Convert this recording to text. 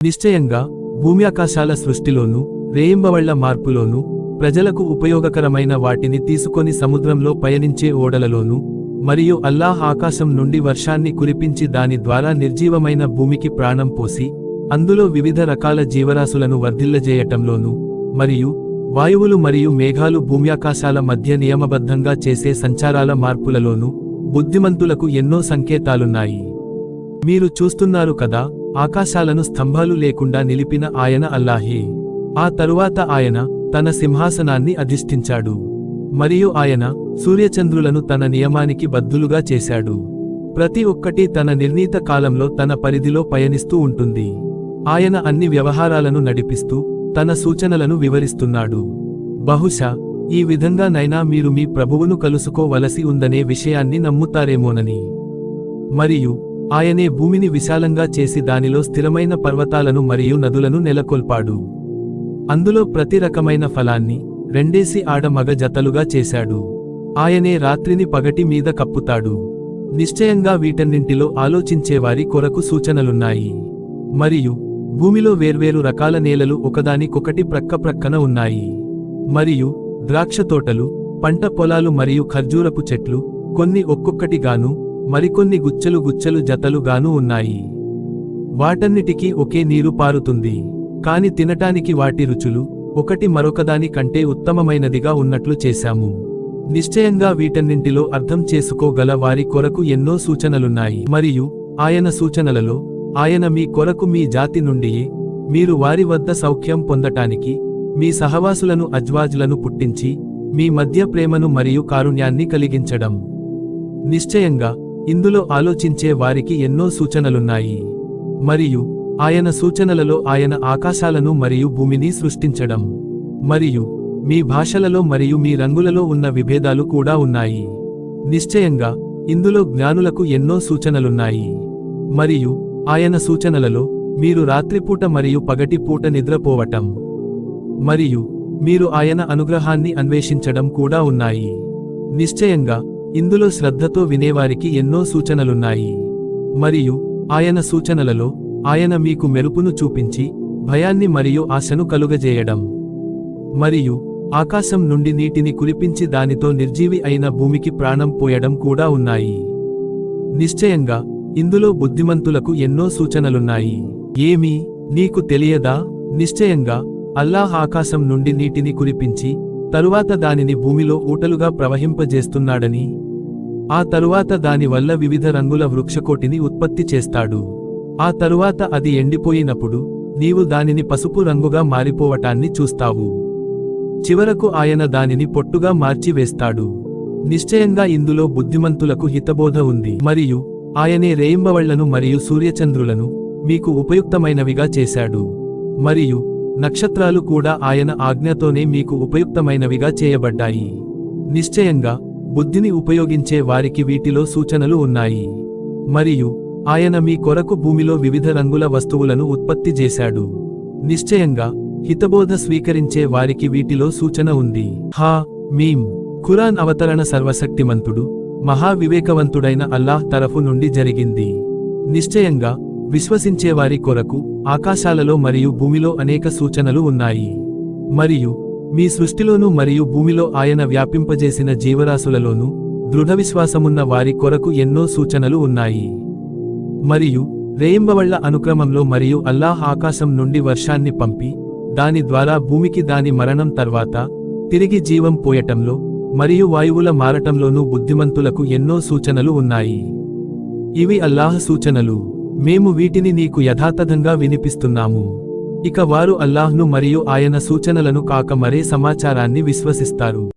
నిశ్చయంగా భూమ్యాకాశాల సృష్టిలోనూ రేయింబవళ్ళ మార్పులోనూ ప్రజలకు ఉపయోగకరమైన వాటిని తీసుకొని సముద్రంలో పయనించే ఓడలలోనూ మరియు అల్లాహ్ ఆకాశం నుండి వర్షాన్ని కురిపించి దాని ద్వారా నిర్జీవమైన భూమికి ప్రాణం పోసి అందులో వివిధ రకాల జీవరాశులను వర్ధిల్లజేయటంలోనూ మరియు వాయువులు మరియు మేఘాలు భూమ్యాకాశాల మధ్య నియమబద్ధంగా చేసే సంచారాల మార్పులలోనూ బుద్ధిమంతులకు ఎన్నో సంకేతాలున్నాయి. మీరు చూస్తున్నారు కదా ఆకాశాలను స్తంభాలు లేకుండా నిలిపిన ఆయన అల్లాహే. ఆ తరువాత ఆయన తన సింహాసనాన్ని అధిష్ఠించాడు. మరియు ఆయన సూర్యచంద్రులను తన నియమానికి బద్దులుగా చేశాడు. ప్రతి ఒక్కటి తన నిర్ణీత కాలంలో తన పరిధిలో పయనిస్తూ ఉంటుంది. ఆయన అన్ని వ్యవహారాలను నడిపిస్తూ తన సూచనలను వివరిస్తున్నాడు. బహుశా ఈ విధంగా నైనా మీరు మీ ప్రభువును కలుసుకోవలసి ఉందనే విషయాన్ని నమ్ముతారేమోనని. మరియు ఆయనే భూమిని విశాలంగా చేసి దానిలో స్థిరమైన పర్వతాలను మరియు నదులను నెలకొల్పాడు. అందులో ప్రతి రకమైన ఫలాన్ని రెండేసి ఆడమగ జతలుగా చేశాడు. ఆయనే రాత్రిని పగటి మీద కప్పుతాడు. నిశ్చయంగా వీటన్నింటిలో ఆలోచించేవారి కొరకు సూచనలున్నాయి. మరియు భూమిలో వేర్వేరు రకాల నేలలు ఒకదానికొకటి ప్రక్కప్రక్కన ఉన్నాయి. మరియు ద్రాక్ష తోటలు పంట పొలాలు మరియు ఖర్జూరపు చెట్లు కొన్ని ఒక్కొక్కటిగాను మరికొన్ని గుచ్చలు గుచ్చలు జతలుగాను ఉన్నాయి. వాటన్నిటికీ ఒకే నీరు పారుతుంది. కాని తినటానికి వాటి రుచులు ఒకటి మరొకదాని కంటే ఉత్తమమైనదిగా ఉన్నట్లు చేశాము. నిశ్చయంగా వీటన్నింటిలో అర్థం చేసుకోగల వారి కొరకు ఎన్నో సూచనలున్నాయి. మరియు ఆయన సూచనలలో ఆయన మీ కొరకు మీ జాతి నుండియే మీరు వారి వద్ద సౌఖ్యం పొందటానికి మీ సహవాసులను అజ్వాజ్లను పుట్టించి మీ మధ్య ప్రేమను మరియు కారుణ్యాన్ని కలిగించడం. నిశ్చయంగా ఇందులో ఆలోచించే వారికి ఎన్నో సూచనలున్నాయి. మరియు ఆయన సూచనలలో ఆయన ఆకాశాలను మరియు భూమిని సృష్టించడం మరియు మీ భాషలలో మరియు మీ రంగులలో ఉన్న విభేదాలు కూడా ఉన్నాయి. నిశ్చయంగా ఇందులో జ్ఞానులకు ఎన్నో సూచనలున్నాయి. మరియు ఆయన సూచనలలో మీరు రాత్రిపూట మరియు పగటి పూట నిద్రపోవటం మరియు మీరు ఆయన అనుగ్రహాన్ని అన్వేషించడం కూడా ఉన్నాయి. నిశ్చయంగా ఇందులో శ్రద్ధతో వినేవారికి ఎన్నో సూచనలున్నాయి. మరియు ఆయన సూచనలలో ఆయన మీకు మెరుపును చూపించి భయాన్ని మరియు ఆశను కలుగజేయడం. మరియు ఆకాశం నుండి నీటిని కురిపించి దానితో నిర్జీవి అయిన భూమికి ప్రాణం పోయడం కూడా ఉన్నాయి. నిశ్చయంగా ఇందులో బుద్ధిమంతులకు ఎన్నో సూచనలున్నాయి. ఏమీ నీకు తెలియదా? నిశ్చయంగా అల్లాహ్ ఆకాశం నుండి నీటిని కురిపించి తరువాత దానిని భూమిలో ఊటలుగా ప్రవహింపజేస్తున్నాడని ఆ తరువాత దానివల్ల వివిధ రంగుల వృక్షకోటిని ఉత్పత్తి చేస్తాడు. ఆ తరువాత అది ఎండిపోయినప్పుడు నీవు దానిని పసుపు రంగుగా మారిపోవటాన్ని చూస్తావు. చివరకు ఆయన దానిని పొట్టుగా మార్చివేస్తాడు నిశ్చయంగా ఇందులో బుద్ధిమంతులకు హితబోధ ఉంది. మరియు ఆయనే రేయింబవళ్ళను మరియు సూర్యచంద్రులను మీకు ఉపయుక్తమైనవిగా చేశాడు. మరియు నక్షత్రాలు కూడా ఆయన ఆజ్ఞతోనే మీకు ఉపయుక్తమైనవిగా చేయబడ్డాయి. నిశ్చయంగా బుద్ధిని ఉపయోగించే వారికి వీటిలో సూచనలు ఉన్నాయి. మరియు ఆయన మీ కొరకు భూమిలో వివిధ రంగుల వస్తువులను ఉత్పత్తి చేశాడు. నిశ్చయంగా హితబోధ స్వీకరించే వారికి వీటిలో సూచన ఉంది. హా మీమ్. ఖురాన్ అవతరణ సర్వశక్తిమంతుడు మహావివేకవంతుడైన అల్లాహ్ తరఫు నుండి జరిగింది. నిశ్చయంగా విశ్వసించేవారి కొరకు ఆకాశాలలో మరియు భూమిలో అనేక సూచనలు ఉన్నాయి. మరియు మీ సృష్టిలోనూ మరియు భూమిలో ఆయన వ్యాపింపజేసిన జీవరాశులలోనూ దృఢ విశ్వాసమున్న వారి కొరకు ఎన్నో సూచనలు ఉన్నాయి. మరియు రేయింబవళ్ళ అనుక్రమంలో మరియు అల్లాహ్ ఆకాశం నుండి వర్షాన్ని పంపి దాని ద్వారా భూమికి దాని మరణం తర్వాత తిరిగి జీవం పోయటంలో మరియు వాయువుల మారటంలోనూ బుద్ధిమంతులకు ఎన్నో సూచనలు ఉన్నాయి. ఇవి అల్లాహ్ సూచనలు. మేము వీటిని నీకు యథాతథంగా వినిపిస్తున్నాము. ఇక వారు అల్లాహ్ను మరియు ఆయన సూచనలను కాక మరే సమాచారాన్ని విశ్వసిస్తారు.